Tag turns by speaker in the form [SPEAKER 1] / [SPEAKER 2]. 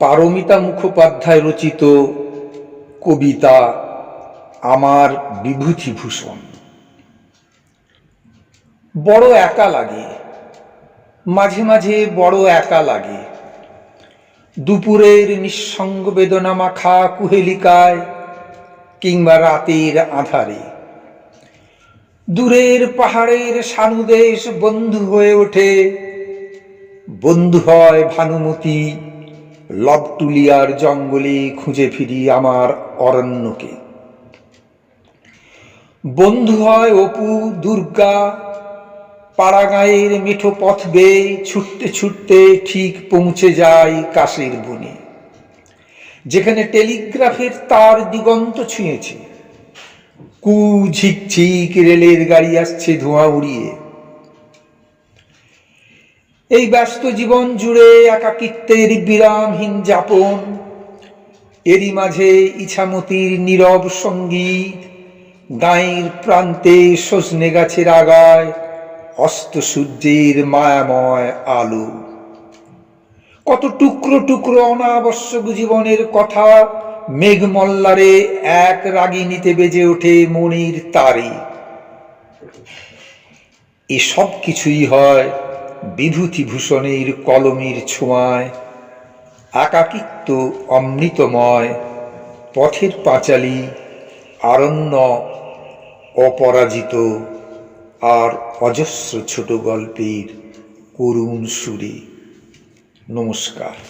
[SPEAKER 1] পারমিতা মুখোপাধ্যায় রচিত কবিতা আমার বিভূতিভূষণ। বড় একা লাগে, মাঝে মাঝে বড় একা লাগে। দুপুরের নিঃসঙ্গ বেদনা মাখা কুহেলিকায় কিংবা রাতের আধারে। দূরের পাহাড়ের সানুদেশ বন্ধু হয়ে ওঠে, বন্ধু হয় ভানুমতি লবটুলিয়ার জঙ্গলে খুঁজে ফিরি আমার অরণ্যকে। বন্ধু হয় অপু, দুর্গা, পাড়াগাঁয়ের মিঠো পথ বেয়ে ছুটতে ছুটতে ঠিক পৌঁছে যায় কাশের বনে। যেখানে টেলিগ্রাফের তার দিগন্ত ছুঁয়েছে। কু ঝিকঝিক রেলের গাড়ি আসছে ধোঁয়া উড়িয়ে। এই ব্যস্ত জীবন জুড়ে একাকিত্বের বিরামহীন যাপন। এরই মাঝে ইছামতির নীরব সংগীত, গাঁয়ের প্রান্তে সজনে গাছের আগায় অস্ত সূর্যের মায়াময় আলো। কত টুকরো টুকরো অনাবশ্যক জীবনের কথা মেঘমল্লারে এক রাগিনীতে বেজে ওঠে মনির তারে। এসব কিছুই হয় বিভূতিভূষণের কলমের ছোঁয়ায়, একাকিত্ব অমৃতময়, পথের পাঁচালী আরণ্য অপরাজিত আর অজস্র ছোট গল্পের করুণ সুরে। নমস্কার।